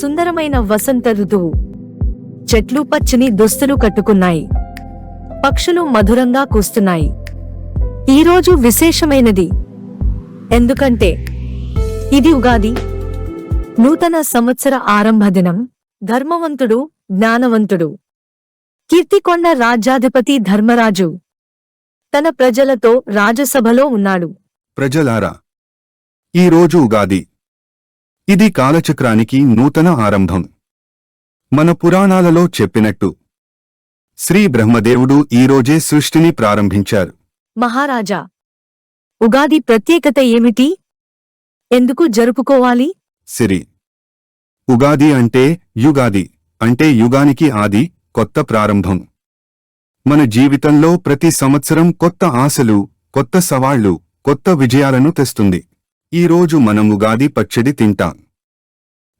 సుందరమైన వసంత ఋతువు. చెట్లు పచ్చని దుస్తులు కట్టుకున్నాయి. పక్షులు మధురంగా కూస్తున్నాయి. ఈరోజు విశేషమైనది. ఎందుకంటే ఇది ఉగాది. నూతన సంవత్సర ఆరంభ దినం. ధర్మవంతుడు జ్ఞానవంతుడు. కీర్తికొండ రాజ్యాధిపతి ధర్మరాజు. తన ప్రజలతో రాజసభలో ఉన్నాడు. ప్రజలారా ఈరోజు ఉగాది. ఇది కాలచక్రానికి నూతన ఆరంభం. మన పురాణాలలో చెప్పినట్టు శ్రీ బ్రహ్మదేవుడు ఈరోజే సృష్టిని ప్రారంభించారు. మహారాజా ఉగాది ప్రత్యేకత ఏమిటి? ఎందుకు జరుపుకోవాలి? సిరి ఉగాది అంటే యుగాది అంటే యుగానికి ఆది కొత్త ప్రారంభం. మన జీవితంలో ప్రతి సంవత్సరం కొత్త ఆశలు కొత్త సవాళ్ళు కొత్త విజయాలను తెస్తుంది. ఈ రోజు మనం ఉగాది పచ్చడి తింటాం.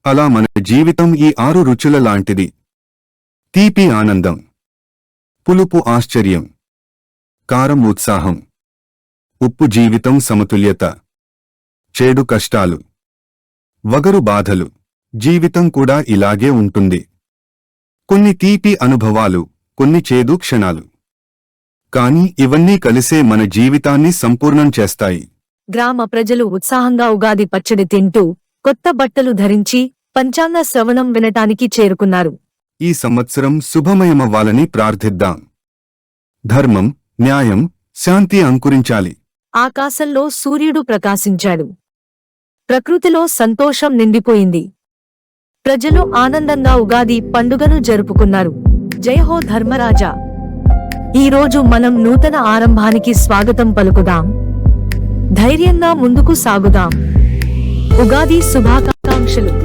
అలా మన జీవితం ఈ ఆరు రుచుల లాంటిది. తీపి ఆనందం. పులుపు ఆశ్చర్యం. కారం ఉత్సాహం. ఉప్పు జీవితం సమతుల్యత. చేడు కష్టాలు. వగరు బాధలు. జీవితం కూడా ఇలాగే ఉంటుంది. కొన్ని తీపి అనుభవాలు కొన్ని చేదు క్షణాలు. కాని ఇవన్నీ కలిసే మన జీవితాన్ని సంపూర్ణం చేస్తాయి. గ్రామ ప్రజలు ఉత్సాహంగా ఉగాది పచ్చడి తింటూ కొత్త బట్టలు ధరించి పంచాంగ శ్రవణం వినటానికి చేరుకున్నారు. ఈ సంవత్సరం శుభమయమవ్వాలని ప్రార్థిద్దాం. ధర్మం న్యాయం శాంతి అంకురించాలి. ఆకాశంలో సూర్యుడు ప్రకాశించాడు. ప్రకృతిలో సంతోషం నిండిపోయింది. ప్రజలు ఆనందంగా ఉగాది పండుగను జరుపుకున్నారు. జయహో ధర్మరాజా. ఈరోజు మనం నూతన ఆరంభానికి స్వాగతం పలుకుదాం. ధైర్యంగా ముందుకు సాగుదాం. ఉగాది శుభాకాంక్షలు.